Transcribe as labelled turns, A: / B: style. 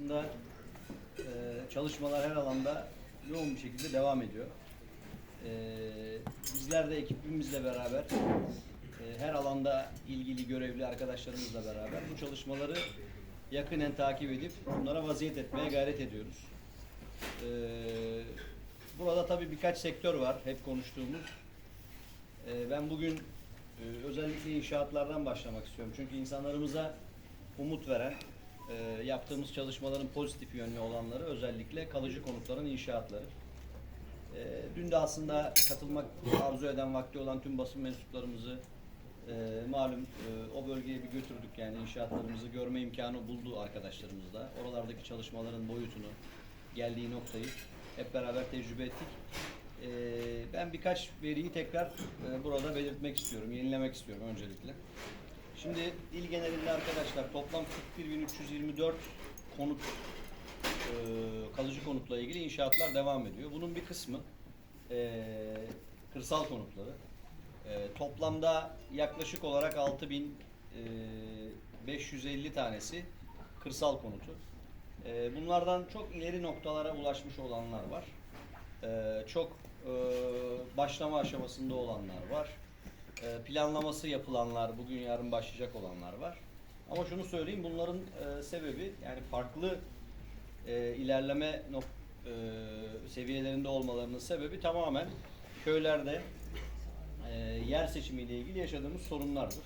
A: Aslında e, çalışmalar her alanda yoğun bir şekilde devam ediyor. E, bizler de ekibimizle beraber e, her alanda ilgili görevli arkadaşlarımızla beraber bu çalışmaları yakinen takip edip bunlara vaziyet etmeye gayret ediyoruz. E, burada tabii birkaç sektör var hep konuştuğumuz. E, ben bugün e, özellikle inşaatlardan başlamak istiyorum. Çünkü insanlarımıza umut veren, e, yaptığımız çalışmaların pozitif yönlü olanları özellikle kalıcı konutların inşaatları. E, dün de aslında katılmak arzu eden vakti olan tüm basın mensuplarımızı e, malum e, o bölgeye bir götürdük yani inşaatlarımızı görme imkanı buldu arkadaşlarımız da. Oralardaki çalışmaların boyutunu, geldiği noktayı hep beraber tecrübe ettik. E, ben birkaç veriyi tekrar e, burada belirtmek istiyorum, yenilemek istiyorum öncelikle. Şimdi il genelinde arkadaşlar toplam 41.324 konut e, kalıcı konutla ilgili inşaatlar devam ediyor. Bunun bir kısmı e, kırsal konutları. E, toplamda yaklaşık olarak 6550 tanesi kırsal konutu. E, bunlardan çok ileri noktalara ulaşmış olanlar var. E, çok e, başlama aşamasında olanlar var. E, planlaması yapılanlar, bugün yarın başlayacak olanlar var. Ama şunu söyleyeyim, bunların e, sebebi yani farklı e, ilerleme e, seviyelerinde olmalarının sebebi tamamen köylerde e, yer seçimiyle ilgili yaşadığımız sorunlardır.